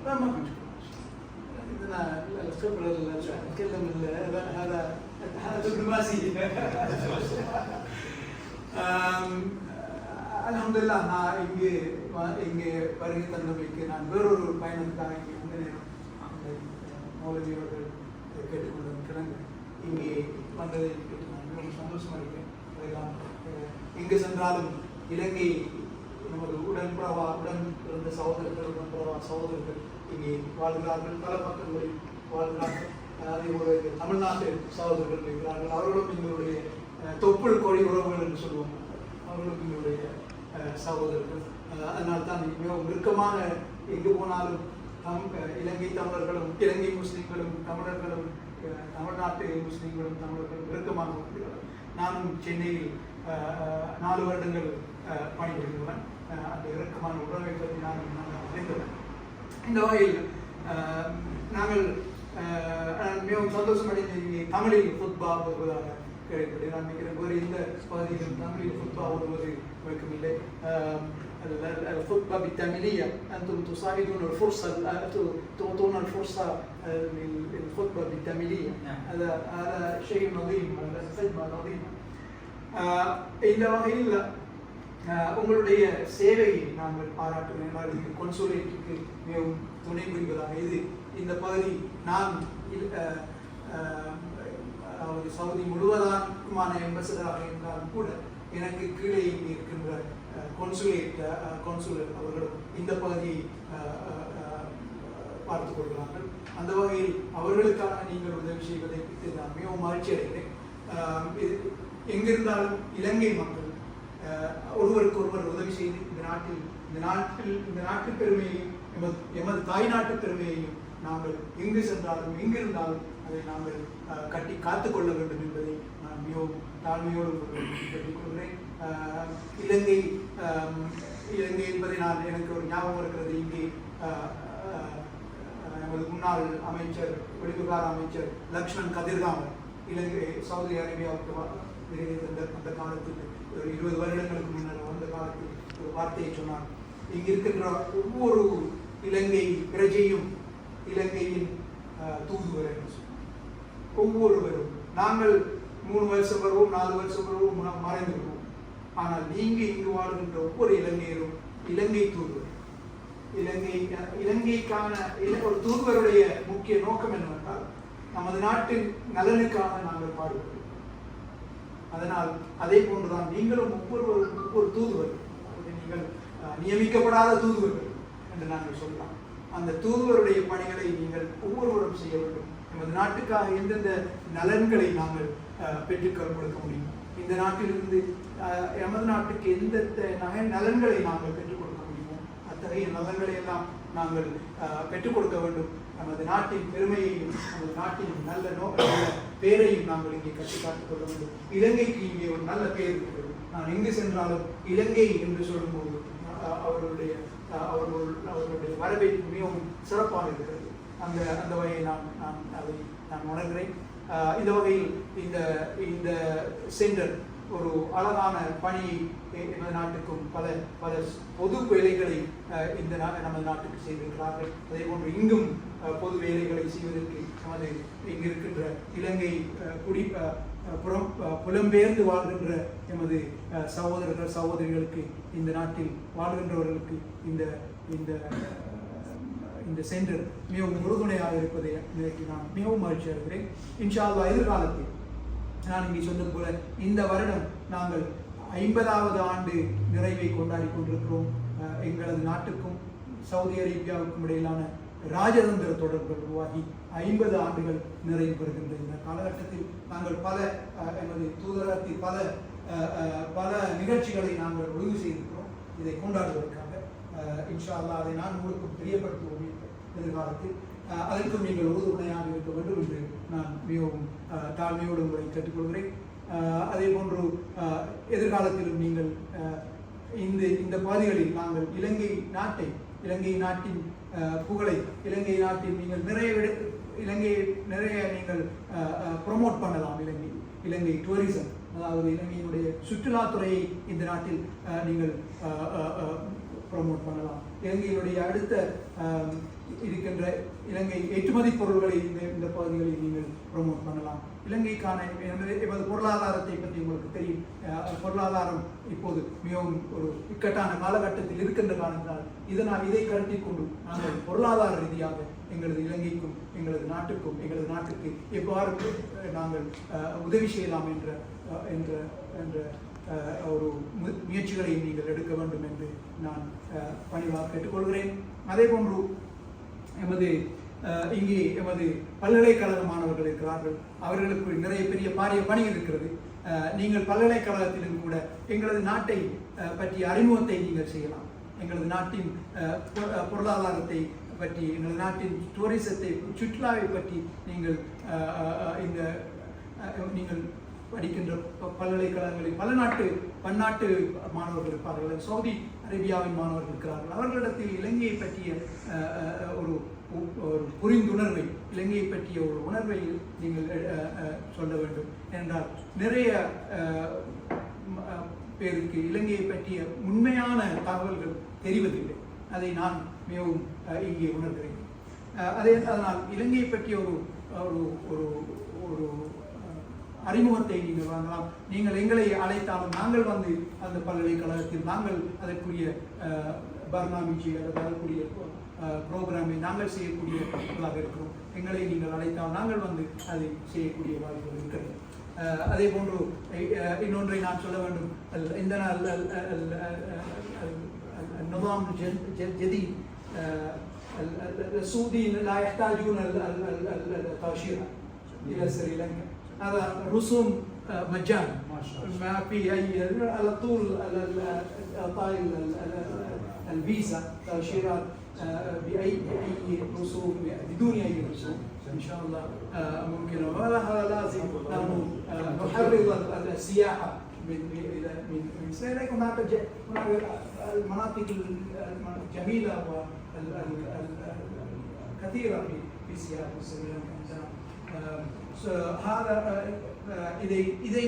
لا ما في مشكله عندنا الخبره نتكلم هذا هذا دبلوماسي அலமதுல்லா நான் இங்கே வ- இங்கே வருகை தந்தமைக்கு நான் வேறொரு பயணத்துக்காக இங்கே வந்த நேரம் அந்த மௌலவி அவர்கள் கேட்டுக்கொண்டிருக்கிறாங்க இங்கே வந்ததை கேட்டு நான் மிகவும் சந்தோஷமா இருக்கேன் அதெல்லாம் அஹ், எங்கு சென்றாலும் இலங்கை நமது உடன்பிறவா சகோதரர்கள் மற்ற சகோதரர்கள் இங்கே வாழ்கிறார்கள். பல பக்கங்களில் வாழ்கிறார்கள். அதே ஒரு தமிழ்நாட்டு சகோதரர்கள் இருக்கிறார்கள். அவர்களும் எங்களுடைய தொப்புள் கொடி உறவுகள் என்று சொல்லுவோம் அவர்களும் எங்களுடைய சகோதரர்கள். அதனால் தான் மிகவும் நெருக்கமாக எங்கு போனாலும் தம் இலங்கை தமிழர்களும் இலங்கை முஸ்லீம்களும் தமிழர்களும் தமிழ்நாட்டு முஸ்லீம்களும் தமிழர்களும் நெருக்கமாக இருக்கிறார்கள் நானும் சென்னையில் நாலு வருடங்கள் அஹ், இறுக்கமான உறவை பற்றி நான் நான் அறிந்தவன் இந்த வகையில் அஹ், நாங்கள் அஹ், நான் மிகவும் சந்தோஷம் அடைந்த இங்கே தமிழில் ஃபுட்பா வருவதாக கேள்விப்பட்டு நான் நினைக்கிறேன் வேறு எந்த பகுதியிலும் தமிழில் ஃபுட்பா வருவது வழக்கமில்லை அஹ், ال- ال- الخطبة بالتامينية أنتم تساعدون الفرصة أنتم تعطون الفرصة آه، لل- للخطبة بالتامينية نعم. هذا هذا شيء عظيم هذا خدمة عظيمة ஆஹ் இந்த வகையில் ஆஹ் உங்களுடைய சேவையை நாங்கள் பாராட்டுகிறேன் இந்த கொன்சுலேட்டுக்கு மிகவும் துணை புரிவதாக இது. இந்த பகுதி நான் அதாவது சவுதி முழுவதற்குமான எம்பசடராக இருந்தாலும் கூட எனக்கு கீழே இருக்கின்ற கொன்சுலேட் கொன்சுலர் அவர்களும் இந்த பகுதியை பார்த்து கொள்கிறார்கள். அந்த வகையில் அவர்களுக்காக நீங்கள் உதவி செய்வதை நான் மிகவும் மகிழ்ச்சி அடைகிறேன் இது எங்கிருந்தாலும் இலங்கை மக்கள் ஒருவருக்கு ஒருவர் உதவி செய்து இந்த நாட்டில் இந்த நாட்டில் இந்த நாட்டு பெருமையையும் எமது எமது தாய்நாட்டு பெருமையையும் நாங்கள் எங்கு சென்றாலும் எங்கிருந்தாலும் அதை நாங்கள் கட்டி கட்டி காத்துக்கொள்ள வேண்டும் என்பதை நான் மிகவும் தாழ்மையோடு கேட்டுக்கொள்கிறேன் ஆஹ் இலங்கை ஆஹ் இலங்கை என்பதை நான் எனக்கு ஒரு ஞாபகம் இருக்கிறது. இங்கே ஆஹ் ஆஹ் நமது முன்னாள் அமைச்சர் வெளிவிவகார அமைச்சர் லக்ஷ்மண் கதிர்காமன் இலங்கை சவுதி அரேபியாவுக்கு அந்த அந்த காலத்தில் ஒரு இருபது வருடங்களுக்கு முன்னர் வந்த காலத்தில் ஒரு வார்த்தையை சொன்னார். இங்கு இருக்கின்ற ஒவ்வொரு இலங்கை பிரஜையும் இலங்கையின் தூதுவர் என்று சொன்னார். ஒவ்வொருவரும் நாங்கள் மூணு வருஷம் வருவோம் நாலு வருஷம் வருவோம் ம- மறைந்து விடுவோம் ஆனால் நீங்க இங்கு வாழ்கின்ற ஒவ்வொரு இலங்கையரும் இலங்கை தூதுவர். இலங்கை இலங்கைக்கான ஒரு தூதுவருடைய முக்கிய நோக்கம் என்னவென்றால் நமது நாட்டின் நலனுக்காக நாங்கள் பாடுபடுவோம். அதனால் அதே போன்றுதான் நீங்களும் ஒவ்வொருவரும் ஒவ்வொரு தூதுவர்கள் நீங்கள் நியமிக்கப்படாத தூதுவர்கள் என்று நாங்கள் சொல்லலாம். அந்த தூதுவருடைய பணிகளை நீங்கள் ஒவ்வொருவரும் செய்ய வேண்டும். நமது நாட்டுக்காக எந்தெந்த நலன்களை நாங்கள் அஹ், பெற்றுக் கொடுக்க முடியும்? இந்த நாட்டிலிருந்து எமது நாட்டுக்கு எந்தெந்த நகை நலன்களை நாங்கள் பெற்றுக் கொடுக்க முடியுமோ அத்தகைய நலன்களை எல்லாம் நாங்கள் பெற்றுக் கொடுக்க வேண்டும். நமது நாட்டின் பெருமையையும் நமது நாட்டின் நல்ல நோ பேரையும் நாங்கள் இங்கே கட்டி காத்துக் கொள்ள வேண்டும் இலங்கைக்கு இங்கே ஒரு நல்ல பேர் இருக்கிறது. நான் எங்கு சென்றாலும் இலங்கை என்று சொல்லும்போது அவர்களுடைய அவர்கள் அவர்களுடைய வரவேற்பு மிகவும் சிறப்பாக இருக்கிறது. அந்த அந்த வகையை நான் நான் அதை நான் உணர்கிறேன். இந்த வகையில் இந்த இந்த சென்டர் ஒரு அழகான பணி நமது எமது நாட்டுக்கும் பல பல பொது வேலைகளை இந்த நா- நமது நாட்டுக்கு செய்திருக்கிறார்கள். அதே போன்று இங்கும் பொது வேலைகளை செய்வதற்கு நமது இங்கு இருக்கின்ற இலங்கை குடி புறம் புலம்பெயர்ந்து வாழ்கின்ற எமது சகோதரர்கள் சகோதரிகளுக்கு இந்த நாட்டில் வாழ்கின்றவர்களுக்கு இந்த இந்த இந்த சென்டர் மிகவும் உறுதுணையாக இருப்பதை நினைத்து நான் மிகவும் மகிழ்ச்சி அடைகிறேன் இன்ஷா அல்லாஹ் எதிர்காலத்தில் நான் இங்கே சொன்னது போல இந்த வருடம் நாங்கள் ஐம்பதாவது ஆண்டு நிறைவை கொண்டாடி கொண்டிருக்கிறோம். எங்களது நாட்டுக்கும் சவுதி அரேபியாவுக்கும் இடையிலான ராஜதந்திர தொடர்புகள் உருவாகி ஐம்பது ஆண்டுகள் நிறைவு பெறுகின்ற இந்த காலகட்டத்தில் நாங்கள் பல எமது தூதரகத்தில் பல பல நிகழ்ச்சிகளை நாங்கள் ஒழுங்கு செய்திருக்கிறோம். இதை கொண்டாடுவதற்காக இன்ஷா அல்லாஹ் அதை நான் உங்களுக்கு தெரியப்படுத்துவோம் எதிர்காலத்தில். அதற்கும் நீங்கள் உறுதுணையாக இருக்க வேண்டும் என்று நான் மிகவும் தாழ்மையோடு உங்களை கேட்டுக்கொள்கிறேன். அதே போன்று எதிர்காலத்திலும் நீங்கள் இந்த இந்த பகுதிகளில் நாங்கள் இலங்கை நாட்டை இலங்கை நாட்டின் புகழை இலங்கை நாட்டில் நீங்கள் நிறைய விட இலங்கையை நிறைய நீங்கள் ப்ரொமோட் பண்ணலாம் இலங்கை இலங்கை டூரிசம் அதாவது இலங்கையினுடைய சுற்றுலாத்துறையை இந்த நாட்டில் நீங்கள் ப்ரொமோட் பண்ணலாம். இலங்கையினுடைய அடுத்த இருக்கின்ற இலங்கை ஏற்றுமதி பொருள்களை இந்த இந்த பகுதிகளில் நீங்கள் ப்ரொமோட் பண்ணலாம். இலங்கைக்கான எமது பொருளாதாரத்தை பற்றி உங்களுக்கு தெரியும். பொருளாதாரம் இப்போது மிகவும் ஒரு இக்கட்டான காலகட்டத்தில் இருக்கின்ற காரணத்தால் இதனால் இதை கருத்தில் கொண்டு நாங்கள் பொருளாதார ரீதியாக எங்களது இலங்கைக்கும் எங்களது நாட்டுக்கும் எங்களது நாட்டுக்கு எவ்வாறு நாங்கள் உதவி செய்யலாம் என்ற என்ற என்ற ஒரு மு- முயற்சிகளை நீங்கள் எடுக்க வேண்டும் என்று நான் பணிவாக கேட்டுக்கொள்கிறேன். அதே போன்று எமது இங்கே எமது பல்கலைக்கழக மாணவர்கள் இருக்கிறார்கள். அவர்களுக்கு நிறைய பெரிய பாரிய பணி இருக்கிறது. நீங்கள் பல்கலைக்கழகத்திலும் கூட எங்களது நாட்டை பற்றிய அறிமுகத்தை நீங்கள் செய்யலாம். எங்களது நாட்டின் பொருளாதாரத்தை பற்றி எங்களது நாட்டின் டூரிசத்தை சுற்றுலாவை பற்றி நீங்கள் அஹ், இந்த நீங்கள் படிக்கின்ற பல்கலைக்கழகங்களில் பல நாட்டு பன்னாட்டு மாணவர்கள் இருப்பார்கள். சவுதி அரேபியாவின் மாணவர்கள் இருக்கிறார்கள். அவர்களிடத்தில் இலங்கையை பற்றிய ஒரு ஒரு புரிந்துணர்வை இலங்கையை பற்றிய ஒரு உணர்வை நீங்கள் சொல்ல வேண்டும். என்றால் நிறைய பேருக்கு இலங்கையை பற்றிய உண்மையான தகவல்கள் தெரிவதில்லை. அதை நான் மிகவும் இங்கே உணர்கிறேன். அதே அதனால் இலங்கையை பற்றிய ஒரு ஒரு ஒரு ஒரு அறிமுகத்தை நீங்கள் வாங்கலாம் நீங்கள் எங்களை அழைத்தாலும் நாங்கள் வந்து அந்த பல்கலைக்கழகத்தில் நாங்கள் அதற்குரிய அஹ், பர்னாமிஜி அல்லது அதற்குரிய ப்ரோக்ராமை நாங்கள் செய்யக்கூடியவர்களாக இருக்கிறோம் எங்களை நீங்கள் அழைத்தால் நாங்கள் வந்து அதை செய்யக்கூடிய வாய்ப்புகள் இருக்கிறது அஹ், அதே போன்று அஹ், இன்னொன்றை நான் சொல்ல வேண்டும் அல்- இந்த நாள் அல்- அல்- அல்- அல்- அல்- அல்- النظام الجد- الجد- الجديد آه، ال- ال- السعوديين لا يحتاجون ال- ال- ال- ال- التاشيرة الى سريلانكا هذا رسوم آه، مجانا ما شاء الله. ما في أي على طول اعطاء ال- ال- ال- الفيزا تأشيرات آه، بأي بأي رسوم بدون أي رسوم. إن شاء الله آه، ممكن. هذا لازم نحرض ال- السياحة من من من لكن هناك هناك المناطق الجميلة والكثيره في في سياحة. இதை இதை